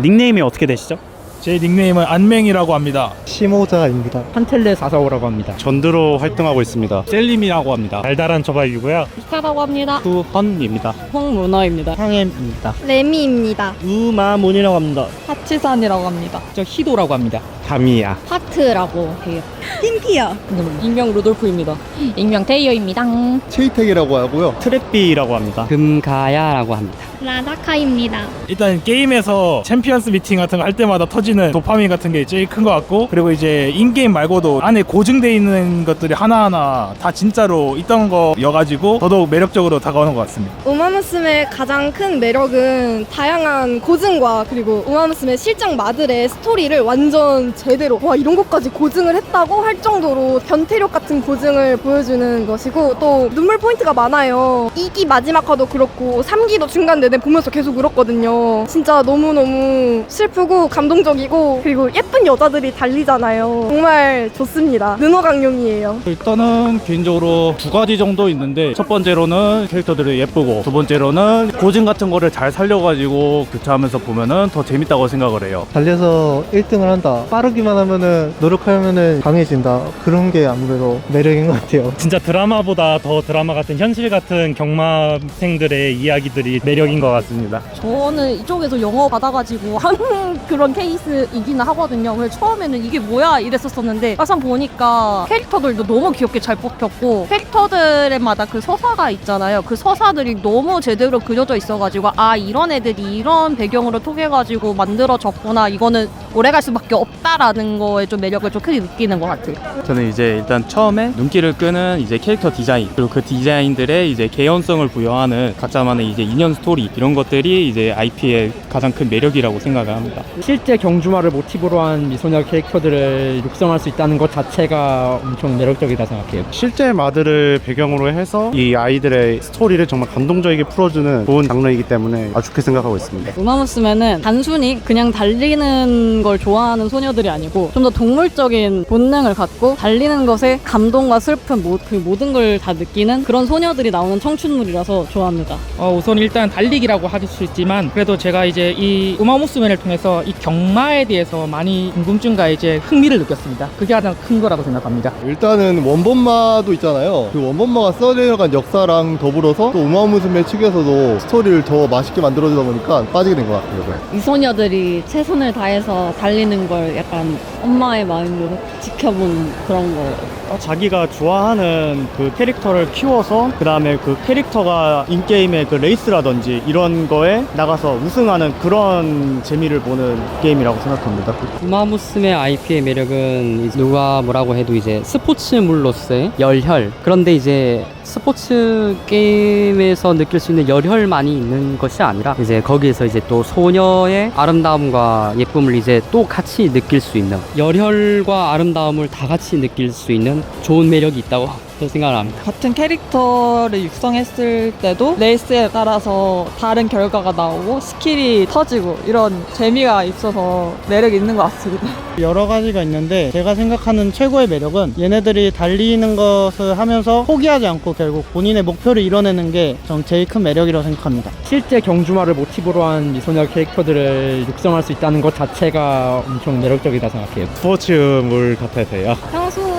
닉네임이 어떻게 되시죠? 제 닉네임은 안맹이라고 합니다. 시모자입니다. 판텔레 사사오라고 합니다. 전드로 활동하고 있습니다. 셀림이라고 합니다. 달달한 초밥이고요. 비슷하다고 합니다. 후헌입니다. 홍문화입니다. 상엠입니다. 레미입니다. 우마문이라고 합니다. 하치산이라고 합니다. 저 희도라고 합니다. 다미야. 파트라고 해요. 틴티야. 익명 루돌프입니다. 익명 테이어입니다. 체이텍이라고 하고요. 트랩비라고 합니다. 금가야라고 합니다. 라다카입니다. 일단 게임에서 챔피언스 미팅 같은 거 할 때마다 터지는 도파민 같은 게 제일 큰 것 같고 그리고 이제 인게임 말고도 안에 고증돼 있는 것들이 하나하나 다 진짜로 있던 거여가지고 더더욱 매력적으로 다가오는 것 같습니다. 우마무스메의 가장 큰 매력은 다양한 고증과 그리고 우마무스메 실장 마들의 스토리를 완전 제대로 와 이런 것까지 고증을 했다고 할 정도로 변태력 같은 고증을 보여주는 것이고 또 눈물 포인트가 많아요 2기 마지막 화도 그렇고 3기도 중간 내내 보면서 계속 울었거든요 진짜 너무너무 슬프고 감동적이고 그리고 예쁜 여자들이 달리잖아요 정말 좋습니다 눈호강용이에요 일단은 개인적으로 두 가지 정도 있는데 첫 번째로는 캐릭터들이 예쁘고 두 번째로는 고증 같은 거를 잘 살려가지고 교차하면서 보면은 더 재밌다고 생각을 해요. 달려서 1등을 한다. 빠르기만 하면은 노력하면은 강해진다. 그런 게 아무래도 매력인 것 같아요. 진짜 드라마보다 더 드라마 같은 현실 같은 경마생들의 이야기들이 매력인 것 같습니다. 저는 이쪽에서 영어 받아가지고 한 그런 케이스이기는 하거든요. 처음에는 이게 뭐야 이랬었었는데 막상 보니까 캐릭터들도 너무 귀엽게 잘 뽑혔고 캐릭터들마다 그 서사가 있잖아요. 그 서사들이 너무 제대로 그려져 있어가지고 아 이런 애들이 이런 배경으로 통해가지고 만들어졌구나. 이거는 오래갈 수밖에 없다라는 거에 좀 매력을 좀 크게 느끼는 것 같아요. 저는 이제 일단 처음에 눈길을 끄는 이제 캐릭터 디자인 그리고 그 디자인들의 이제 개연성을 부여하는 각자만의 이제 인연 스토리 이런 것들이 이제 IP의 가장 큰 매력이라고 생각을 합니다. 실제 경주마를 모티브로 한 미소녀 캐릭터들을 육성할 수 있다는 것 자체가 엄청 매력적이다 생각해요. 실제 마들을 배경으로 해서 이 아이들의 스토리를 정말 감동적이게 풀어주는 좋은 장르이기 때문에 아주 좋게 생각하고 있습니다. 우마무스메는 단순히 그냥 달리는 걸 좋아하는 소녀들이 아니고 좀 더 동물적인 본능을 갖고 달리는 것에 감동과 슬픔 모, 그 모든 걸 다 느끼는 그런 소녀들이 나오는 청춘물이라서 좋아합니다. 어, 우선 일단 달리기라고 할수 있지만 그래도 제가 이제 이 우마무스맨을 통해서 이 경마에 대해서 많이 궁금증과 이제 흥미를 느꼈습니다. 그게 가장 큰 거라고 생각합니다. 일단은 원본마도 있잖아요. 그 원본마가 써내려간 역사랑 더불어서 또 우마무스메 측에서도 스토리를 더 맛있게 만들어주다 보니까 빠지게 된 것 같아요. 이 소녀들이 최선을 다해서 달리는 걸 약간 엄마의 마음으로 지켜본 그런 거 어, 자기가 좋아하는 그 캐릭터를 키워서 그 다음에 그 캐릭터가 인게임의 그 레이스라든지 이런 거에 나가서 우승하는 그런 재미를 보는 게임이라고 생각합니다. 우마무스메 IP의 매력은 누가 뭐라고 해도 이제 스포츠물로서의 열혈 그런데 이제 스포츠 게임에서 느낄 수 있는 열혈만이 있는 것이 아니라 이제 거기에서 이제 또 소녀의 아름다움과 예쁨을 이제 또 같이 느낄 수 있는 열혈과 아름다움을 다 같이 느낄 수 있는 좋은 매력이 있다고 저는 생각을 합니다. 같은 캐릭터를 육성했을 때도 레이스에 따라서 다른 결과가 나오고 스킬이 터지고 이런 재미가 있어서 매력이 있는 것 같습니다. 여러 가지가 있는데 제가 생각하는 최고의 매력은 얘네들이 달리는 것을 하면서 포기하지 않고 결국 본인의 목표를 이뤄내는 게 전 제일 큰 매력이라고 생각합니다. 실제 경주마를 모티브로 한 미소녀 캐릭터들을 육성할 수 있다는 것 자체가 엄청 매력적이다 생각해요. 스포츠물 같아서요. 평소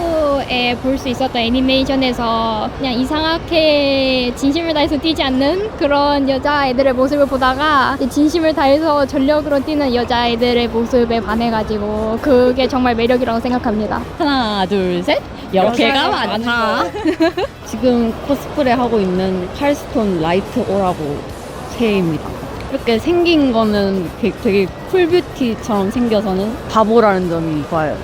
에 볼 수 있었던 애니메이션에서 그냥 이상하게 진심을 다해서 뛰지 않는 그런 여자애들의 모습을 보다가 이 진심을 다해서 전력으로 뛰는 여자애들의 모습에 반해가지고 그게 정말 매력이라고 생각합니다. 하나, 둘, 셋. 여개가 많다. 지금 코스프레 하고 있는 칼스톤 라이트 오라고 새입니다. 이렇게 생긴 거는 되게, 되게 쿨뷰티처럼 생겨서는 바보라는 점이 좋아요.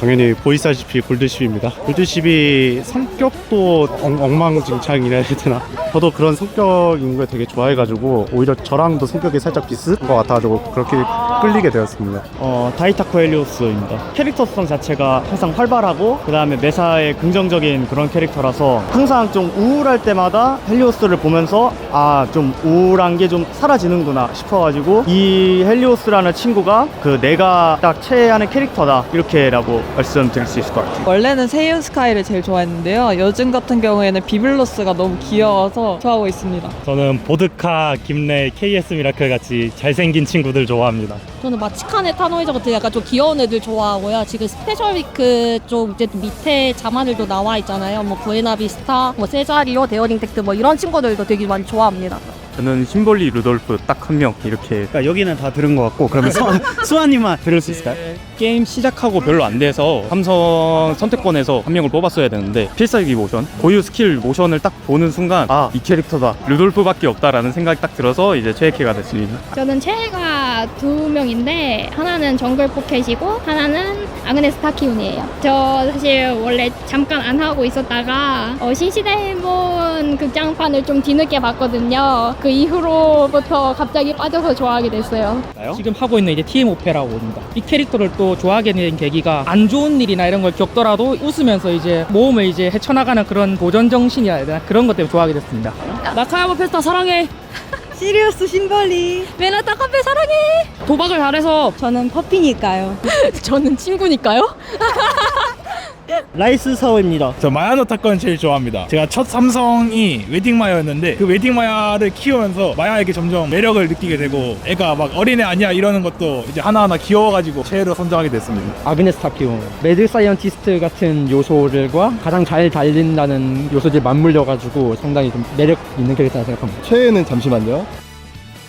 당연히 보이시다시피 골드십입니다. 골드십이 성격도 엉, 엉망진창이라 해야 되나? 저도 그런 성격인 걸 되게 좋아해가지고 오히려 저랑도 성격이 살짝 비슷한 것 같아가지고 그렇게 끌리게 되었습니다. 어, 다이타코 헬리오스입니다. 캐릭터성 자체가 항상 활발하고 그 다음에 매사에 긍정적인 그런 캐릭터라서 항상 좀 우울할 때마다 헬리오스를 보면서 아 좀 우울한 게 좀 사라지는구나 싶어가지고 이 헬리오스라는 친구가 그 내가 딱 최애하는 캐릭터다 이렇게라고 말씀드릴 수 있을 것 같아요. 원래는 세이온 스카이를 제일 좋아했는데요. 요즘 같은 경우에는 비블로스가 너무 귀여워서 좋아하고 있습니다. 저는 보드카, 김레, KS 미라클 같이 잘생긴 친구들 좋아합니다. 저는 마치카네 타노이저 같은 약간 좀 귀여운 애들 좋아하고요. 지금 스페셜 위크 쪽 이제 밑에 자마들도 나와 있잖아요. 뭐 부에나비스타, 뭐 세자리오, 데어링 텍트 뭐 이런 친구들도 되게 많이 좋아합니다. 저는 심볼리 루돌프 딱 한 명 이렇게 그러니까 여기는 다 들은 것 같고 그러면 수, 수아님만 들을 수 있을까요? 게임 시작하고 별로 안 돼서 삼성 선택권에서 한 명을 뽑았어야 되는데 필살기 모션 고유 스킬 모션을 딱 보는 순간 아 이 캐릭터다 루돌프밖에 없다라는 생각이 딱 들어서 이제 최애캐가 됐습니다 저는 최애가 두 명인데 하나는 정글 포켓이고 하나는 아그네스 타키운이에요. 저 사실 원래 잠깐 안 하고 있었다가 어, 신시대문 극장판을 좀 뒤늦게 봤거든요. 그 이후로부터 갑자기 빠져서 좋아하게 됐어요. 지금 하고 있는 이제 TM 오페라고 봅니다. 이 캐릭터를 또 좋아하게 된 계기가 안 좋은 일이나 이런 걸 겪더라도 웃으면서 이제 모험을 이제 헤쳐나가는 그런 도전 정신이라 해야 되나 그런 것 때문에 좋아하게 됐습니다. 나카야마 페스타 사랑해. 시리우스 심벌리. 메나타 카페 사랑해. 도박을 잘해서 저는 퍼피니까요. 저는 친구니까요. 라이스 사오입니다. 저 마야노 타건 제일 좋아합니다. 제가 첫 삼성이 웨딩 마야였는데 그 웨딩 마야를 키우면서 마야에게 점점 매력을 느끼게 되고 애가 막 어린애 아니야 이러는 것도 이제 하나하나 귀여워가지고 최애로 선정하게 됐습니다. 아그네스 타키오 매드 사이언티스트 같은 요소들과 가장 잘 달린다는 요소들 맞물려 가지고 상당히 좀 매력 있는 캐릭터라 생각합니다. 최애는 잠시만요.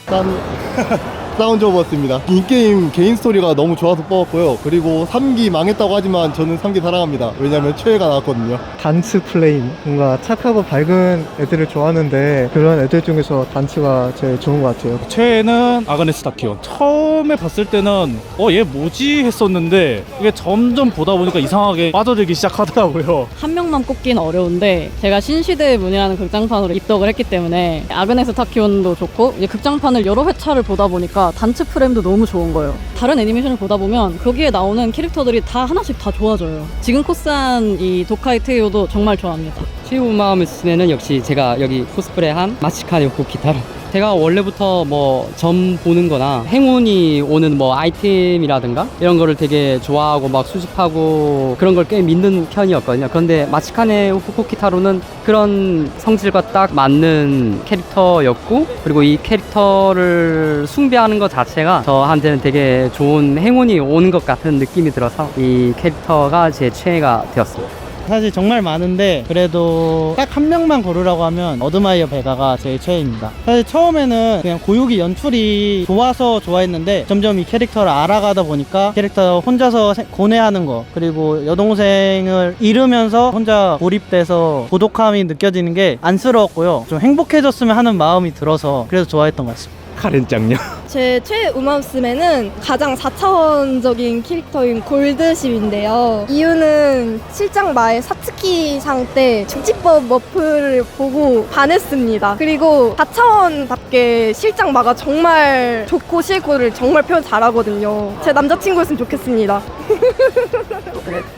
짠. 사운드 오버스입니다. 인게임 개인 스토리가 너무 좋아서 뽑았고요. 그리고 3기 망했다고 하지만 저는 3기 사랑합니다. 왜냐면 최애가 나왔거든요. 단츠 플레이 뭔가 착하고 밝은 애들을 좋아하는데 그런 애들 중에서 단츠가 제일 좋은 것 같아요. 최애는 아그네스 타키온 처음에 봤을 때는 어 얘 뭐지 했었는데 이게 점점 보다 보니까 이상하게 빠져들기 시작하더라고요 한 명만 꼽긴 어려운데 제가 신시대의 문이라는 극장판으로 입덕을 했기 때문에 아그네스 타키온도 좋고 이제 극장판을 여러 회차를 보다 보니까 단츠 프레임도 너무 좋은 거예요. 다른 애니메이션을 보다 보면 거기에 나오는 캐릭터들이 다 하나씩 다 좋아져요. 지금 코스한 이 도카이 테이오도 정말 좋아합니다. 치우마 무스메는 역시 제가 여기 코스프레한 마치카네 호키타로 제가 원래부터 뭐 점 보는 거나 행운이 오는 뭐 아이템이라든가 이런 거를 되게 좋아하고 막 수집하고 그런 걸 꽤 믿는 편이었거든요. 그런데 마치카네 호키타로는 그런 성질과 딱 맞는 캐릭터였고 그리고 이 캐릭터를 숭배하는 것 자체가 저한테는 되게 좋은 행운이 오는 것 같은 느낌이 들어서 이 캐릭터가 제 최애가 되었습니다. 사실 정말 많은데 그래도 딱 한 명만 고르라고 하면 어드마이어 베가가 제일 최애입니다. 사실 처음에는 그냥 고유기 연출이 좋아서 좋아했는데 점점 이 캐릭터를 알아가다 보니까 캐릭터 혼자서 세- 고뇌하는 거 그리고 여동생을 잃으면서 혼자 고립돼서 고독함이 느껴지는 게 안쓰러웠고요. 좀 행복해졌으면 하는 마음이 들어서 그래서 좋아했던 것 같습니다. 카렌 짱녀 제 최애 우마우스맨은 가장 4차원적인 캐릭터인 골드십인데요. 이유는 실장 마의 사츠키상 때 죽지법 머프를 보고 반했습니다. 그리고 4차원답게 실장 마가 정말 좋고 싫고를 정말 표현 잘하거든요. 제 남자친구였으면 좋겠습니다.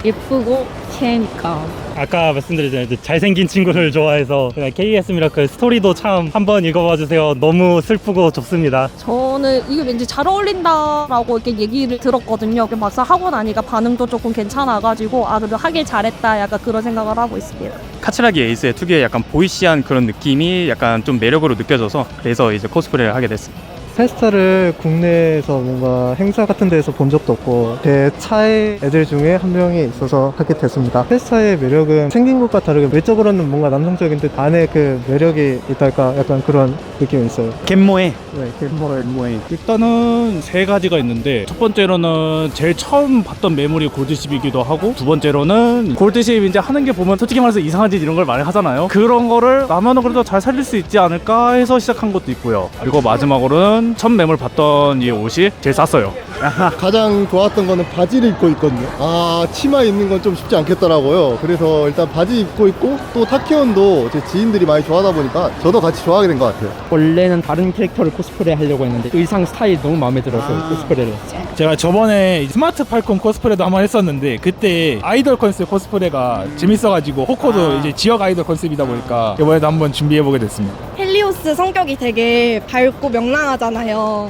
예쁘고 최애니까. 아까 말씀드렸잖아요 잘생긴 친구를 좋아해서 그냥 KS 미라클 스토리도 참 한번 읽어봐 주세요 너무 슬프고 좋습니다 저는 이게 왠지 잘 어울린다라고 이렇게 얘기를 들었거든요. 막상 하고 나니까 반응도 조금 괜찮아가지고 아 그래도 하길 잘했다 약간 그런 생각을 하고 있습니다. 카츠라기 에이스의 특유의 약간 보이시한 그런 느낌이 약간 좀 매력으로 느껴져서 그래서 이제 코스프레를 하게 됐습니다 페스타를 국내에서 뭔가 행사 같은 데에서 본 적도 없고 제 차의 애들 중에 한 명이 있어서 하게 됐습니다. 페스타의 매력은 생긴 것과 다르게 외적으로는 뭔가 남성적인데 안에 그 매력이 있달까 약간 그런 느낌이 있어요. 갯모에 네, gem모의 모에 일단은 세 가지가 있는데 첫 번째로는 제일 처음 봤던 매물이 골드십이기도 하고 두 번째로는 골드십 이제 하는 게 보면 솔직히 말해서 이상한 짓 이런 걸 많이 하잖아요. 그런 거를 나면은 그래도 잘 살릴 수 있지 않을까 해서 시작한 것도 있고요. 그리고 마지막으로는 첫 매물 봤던 이 옷이 제일 쌌어요 가장 좋았던 거는 바지를 입고 있거든요. 아, 치마 입는 건 좀 쉽지 않겠더라고요. 그래서 일단 바지 입고 있고 또 타키온도 제 지인들이 많이 좋아하다 보니까 저도 같이 좋아하게 된 것 같아요. 원래는 다른 캐릭터를 코스프레 하려고 했는데 의상 스타일이 너무 마음에 들어서 코스프레를 했어요. 제가 저번에 스마트 팔콘 코스프레도 한번 했었는데 그때 아이돌 컨셉 코스프레가 재밌어가지고 호코도 이제 지역 아이돌 컨셉이다 보니까 이번에도 한번 준비해보게 됐습니다. 헬리오스 성격이 되게 밝고 명랑하잖아요.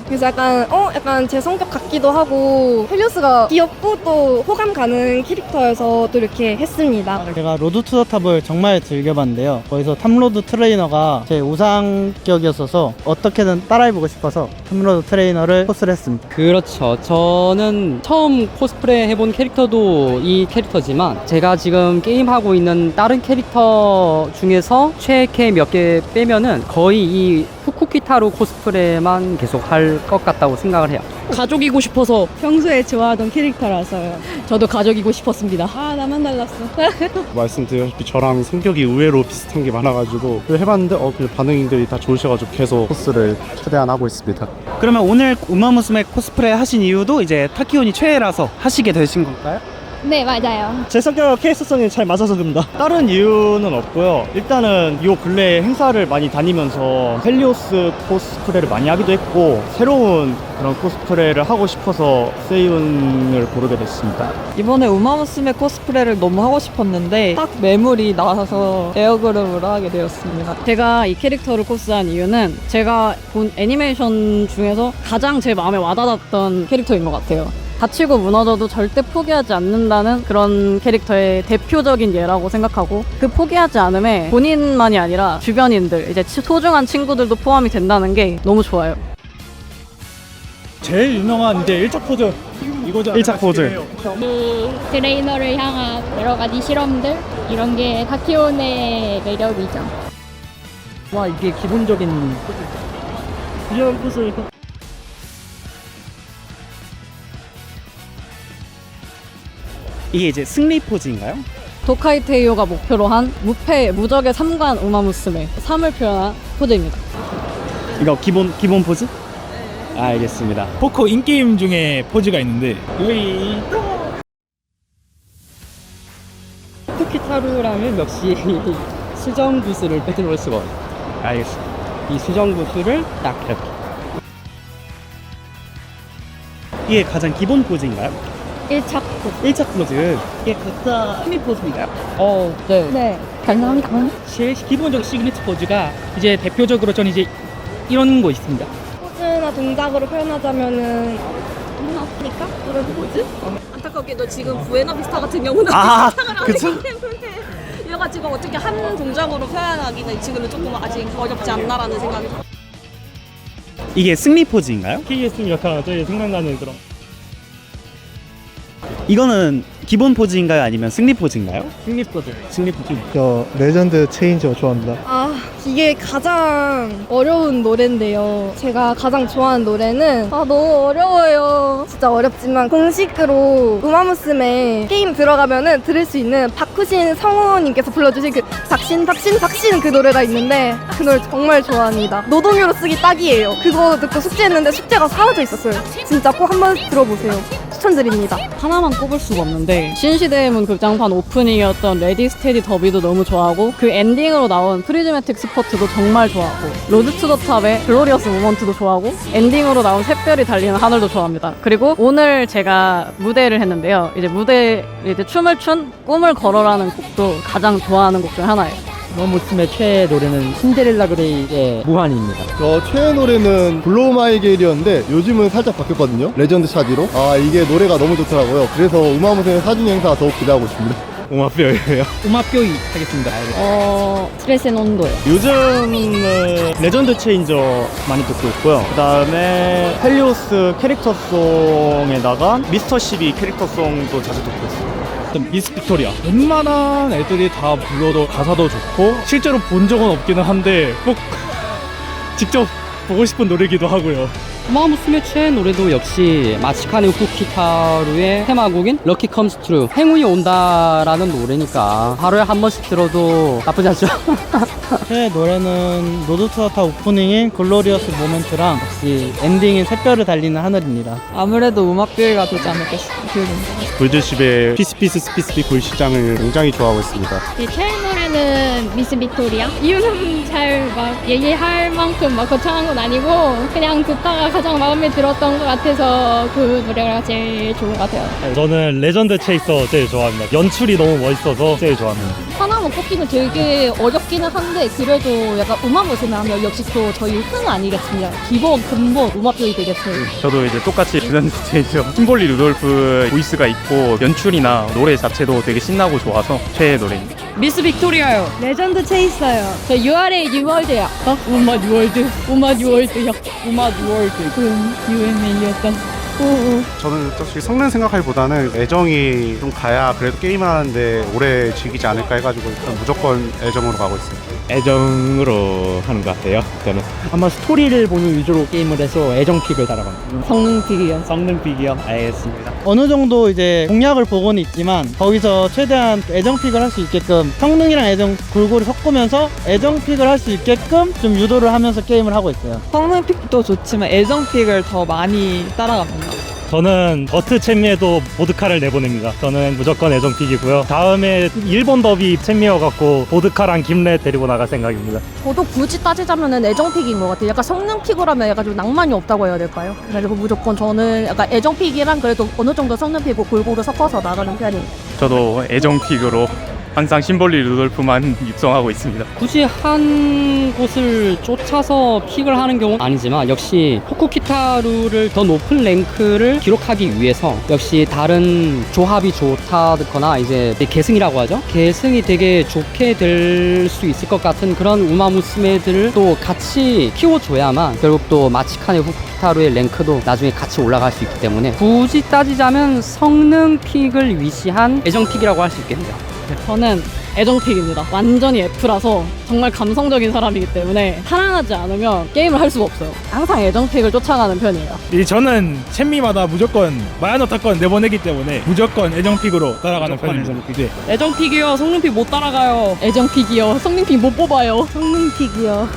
그래서 약간 어 약간 제 성격 같기도 하고 헬리오스가 귀엽고 또 호감 가는 캐릭터여서 또 이렇게 했습니다. 제가 로드 투 더 탑을 정말 즐겨봤는데요. 거기서 탐로드 트레이너가 제 우상격이었어서 어떻게든 따라해보고 싶어서 탐로드 트레이너를 코스를 했습니다. 그렇죠. 저는 처음 코스프레 해본 캐릭터도 이 캐릭터지만 제가 지금 게임하고 있는 다른 캐릭터 중에서 최애 몇개 빼면은 거의 이 후쿠키타루 코스프레만 계속 할 것 같다고 생각을 해요. 가족이고 싶어서 평소에 좋아하던 캐릭터라서요. 저도 가족이고 싶었습니다. 아 나만 달랐어. 말씀드렸다시피 저랑 성격이 의외로 비슷한 게 많아가지고 해봤는데 어, 그 반응들이 다 좋으셔가지고 계속 코스를 최대한 하고 있습니다. 그러면 오늘 우마무스메 코스프레 하신 이유도 이제 타키온이 최애라서 하시게 되신 건가요? 네, 맞아요. 제 성격과 케이스성이 잘 맞아서 그럽니다. 다른 이유는 없고요. 일단은 요 근래 행사를 많이 다니면서 헬리오스 코스프레를 많이 하기도 했고 새로운 그런 코스프레를 하고 싶어서 세이온을 고르게 됐습니다. 이번에 우마무스메 코스프레를 너무 하고 싶었는데 딱 매물이 나와서 에어그룹을 하게 되었습니다. 제가 이 캐릭터를 코스한 이유는 제가 본 애니메이션 중에서 가장 제 마음에 와닿았던 캐릭터인 것 같아요. 다치고 무너져도 절대 포기하지 않는다는 그런 캐릭터의 대표적인 예라고 생각하고 그 포기하지 않음에 본인만이 아니라 주변인들 이제 치- 소중한 친구들도 포함이 된다는 게 너무 좋아요. 제일 유명한 이제 1차 포즈 이거죠. 1차 포즈. 이 트레이너를 향한 여러 가지 실험들 이런 게 타키온의 매력이죠. 와 이게 기본적인 이런 포즈 이 게 이제 승리 포즈인가요? 도카이 테이오가 목표로 한 무패 무적의 삼관 우마무스메 3을 표현한 포즈입니다. 이거 기본 기본 포즈? 알겠습니다. 포커 인게임 중에 포즈가 있는데 후쿠키타루라면 역시 수정 구슬을 빼놓을 수가 없어요. 알겠습니다. 이 수정 구슬을 딱 이렇게 이게 가장 기본 포즈인가요? 1차 1차 포즈. 이게 각자 승리 포즈인가요? 어, 네. 네. 감사합니다. 제일 기본적 시그니처 포즈가 이제 대표적으로 저는 이제 이런 거 있습니다. 포즈나 동작으로 표현하자면은 아프니까? 그래도 뭐지? 안타깝게도 지금 부에나비스타 같은 경우는 아, 그쵸? 이래가지고 어떻게 한 동작으로 표현하기는 지금은 조금 아직 어렵지 않나라는 생각이 들어요. 이게 승리 포즈인가요? KS 저희 생각나는 그런 이거는 기본 포즈인가요? 아니면 승리 포즈인가요? 승리 포즈. 승리 포즈. 저 레전드 체인저 좋아합니다. 아, 이게 가장 어려운 노래인데요. 제가 가장 좋아하는 노래는 아, 너무 어려워요. 진짜 어렵지만 공식으로 우마무스메 게임 들어가면은 들을 수 있는 박후신 성우님께서 불러주신 그 박신 박신 박신 그 노래가 있는데 그 노래 정말 좋아합니다. 노동요로 쓰기 딱이에요. 그거 듣고 숙제했는데 숙제가 사라져 있었어요. 진짜 꼭 한번 들어보세요. 추천드립니다. 하나만 꼽을 수가 없는데 신시대의 문 극장판 오프닝이었던 레디 스테디 더비도 너무 좋아하고 그 엔딩으로 나온 프리즈매틱 스포츠도 정말 좋아하고 로드 투 더 탑의 글로리어스 모먼트도 좋아하고 엔딩으로 나온 샛별이 달리는 하늘도 좋아합니다. 그리고 오늘 제가 무대를 했는데요. 이제 무대 이제 춤을 춘 꿈을 걸어라는 곡도 가장 좋아하는 곡 중 하나예요. 우마무스메 최애 노래는 신데렐라 그레이의 무한입니다. 저 최애 노래는 블로우 마이 게일이었는데 요즘은 살짝 바뀌었거든요. 레전드 샤디로. 아 이게 노래가 너무 좋더라고요. 그래서 우마무새 사진 행사 더욱 기대하고 있습니다. 오마뼈예요. 우마뼈이 하겠습니다. 어 스트레스의 온도요. 요즘은 레전드 체인저 많이 듣고 있고요. 그 다음에 헬리오스 캐릭터송에다가 미스터 12 캐릭터송도 자주 듣고 있어요. 일단 미스 빅토리아. 웬만한 애들이 다 불러도 가사도 좋고 실제로 본 적은 없기는 한데 꼭 직접 보고 싶은 노래기도 하고요. 우마무스메 최애 노래도 역시 마치카네 후쿠키타루의 테마곡인 럭키 컴스 트루 행운이 온다라는 노래니까. 하루에 한 번씩 들어도 나쁘지 않죠? 제 노래는 로드 투더탑 오프닝인 글로리어스 모멘트랑 역시 엔딩인 샛별을 달리는 하늘입니다. 아무래도 음악비가 되지 않을까 싶습니다. 골드십의 피스피스 스피스피 골시장을 굉장히 좋아하고 있습니다. 제 최애 노래는 미스 빅토리아. 이유는 잘 막 얘기할 만큼 막 거창한 건 아니고 그냥 듣다가 가장 마음에 들었던 것 같아서 그 노래가 제일 좋은 것 같아요. 저는 레전드 체이서 제일 좋아합니다. 연출이 너무 멋있어서 제일 좋아합니다. 하나만 뽑기는 되게 어렵기는 한데 그래도 약간 음악 모습을 하면 역시 또 저희 흥 아니겠습니까? 기본 근본 음악적이 되겠어요. 저도 이제 똑같이 주전 스테이죠. 팀볼리 루돌프 보이스가 있고 연출이나 노래 자체도 되게 신나고 좋아서 최애 노래입니다. 미스 빅토리아요. 레전드 체이스요. 저 UR의 뉴월드요. 어? 우마 뉴월드. 우마 뉴월드요. 우마 뉴월드. 음, UMA였던. 저는 솔직히 성능 생각하기보다는 애정이 좀 가야 그래도 게임을 하는데 오래 즐기지 않을까 해가지고 일단 무조건 애정으로 가고 있어요. 애정으로 하는 것 같아요. 저는 아마 스토리를 보는 위주로 게임을 해서 애정픽을 따라갑니다. 성능 픽이요. 성능 픽이요. 알겠습니다. 어느 정도 이제 공략을 보고는 있지만 거기서 최대한 애정픽을 할 수 있게끔 성능이랑 애정 골고루 섞으면서 애정픽을 할 수 있게끔 좀 유도를 하면서 게임을 하고 있어요. 성능 픽도 좋지만 애정 픽을 더 많이 따라갑니다. 저는 버트 챔미에도 보드카를 내보냅니다. 저는 무조건 애정픽이고요. 다음에 일본 더비 챔미여갖고 보드카랑 김레 데리고 나갈 생각입니다. 저도 굳이 따지자면은 애정 픽인 것 같아요. 약간 성능 픽을 하면 약간 좀 낭만이 없다고 해야 될까요? 그래서 무조건 저는 약간 애정 픽이랑 그래도 어느 정도 성능 픽을 골고루 섞어서 나가는 편이에요. 저도 애정 픽으로 항상 심볼리 루돌프만 육성하고 있습니다. 굳이 한 곳을 쫓아서 픽을 하는 경우는 아니지만 역시 호쿠키타루를 더 높은 랭크를 기록하기 위해서 역시 다른 조합이 좋다거나 이제 계승이라고 하죠. 계승이 되게 좋게 될 수 있을 것 같은 그런 우마무스메들을 또 같이 키워줘야만 결국 또 마치칸의 호쿠키타루의 랭크도 나중에 같이 올라갈 수 있기 때문에 굳이 따지자면 성능 픽을 위시한 애정 픽이라고 할 수 있겠네요. 저는 애정픽입니다. 완전히 F라서 정말 감성적인 사람이기 때문에 사랑하지 않으면 게임을 할 수가 없어요. 항상 애정픽을 쫓아가는 편이에요. 이 저는 챔미마다 무조건 마야노 타건 내보내기 때문에 무조건 애정픽으로 따라가는 편입니다. 네. 애정픽이요. 성능픽 못 따라가요. 애정픽이요. 성능픽 못 뽑아요. 성능픽이요.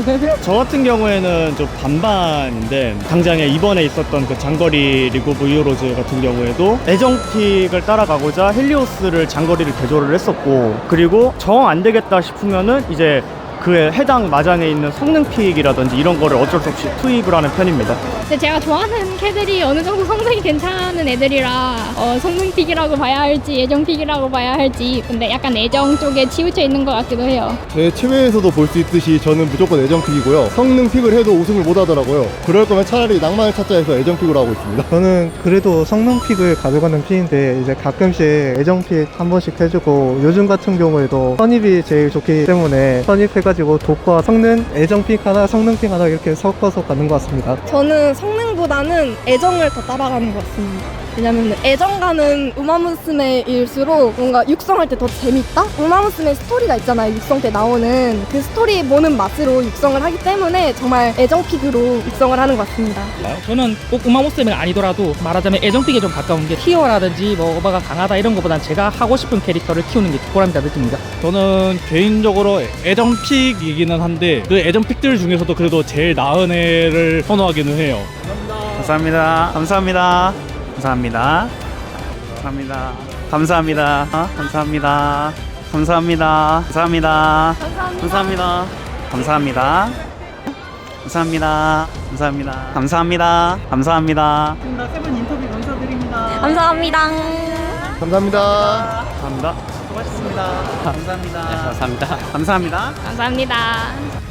저 같은 경우에는 좀 반반인데 당장에 이번에 있었던 그 장거리 리그 오브 히어로즈 같은 경우에도 애정픽을 따라가고자 헬리오스를 장거리를 개조를 했었고 그리고 정 안 되겠다 싶으면은 이제 그에 해당 마장에 있는 성능픽이라든지 이런 거를 어쩔 수 없이 투입을 하는 편입니다. 근데 제가 좋아하는 캐들이 어느 정도 성능이 괜찮은 애들이라 어, 성능 픽이라고 봐야 할지 애정픽이라고 봐야 할지 근데 약간 애정 쪽에 치우쳐 있는 것 같기도 해요. 제 치매에서도 볼 수 있듯이 저는 무조건 애정 픽이고요. 성능 픽을 해도 우승을 못 하더라고요. 그럴 거면 차라리 낭만을 찾자 해서 애정 픽으로 하고 있습니다. 저는 그래도 성능 픽을 가져가는 편인데 이제 가끔씩 애정 픽 한 번씩 해주고 요즘 같은 경우에도 선입이 제일 좋기 때문에 선입해가 지고 독과 성능 애정 픽 하나 성능 픽 하나 이렇게 섞어서 가는 것 같습니다. 저는 성능보다는 애정을 더 따라가는 것 같습니다. 왜냐면 애정 가는 우마무스메일수록 뭔가 육성할 때 더 재밌다? 우마무스메 스토리가 있잖아요. 육성 때 나오는 그 스토리 보는 맛으로 육성을 하기 때문에 정말 애정픽으로 육성을 하는 것 같습니다. 저는 꼭 우마모스면 아니더라도 말하자면 애정픽에 좀 가까운 게 티어라든지 뭐 오바가 강하다 이런 것보단 제가 하고 싶은 캐릭터를 키우는 게 뒷골합니다 느낍니다. 저는 개인적으로 애정픽이기는 한데 그 애정픽들 중에서도 그래도 제일 나은 애를 선호하기는 해요. 감사합니다. 감사합니다. 감사합니다. 감사합니다. 감사합니다. 감사합니다. 감사합니다. 감사합니다. 감사합니다. 감사합니다. 감사합니다. 감사합니다. 감사합니다. 감사합니다. 세분 인터뷰 감사드립니다. 감사합니다. 감사합니다. 감사합니다. 수고하셨습니다. 감사합니다. 감사합니다. 감사합니다. 감사합니다.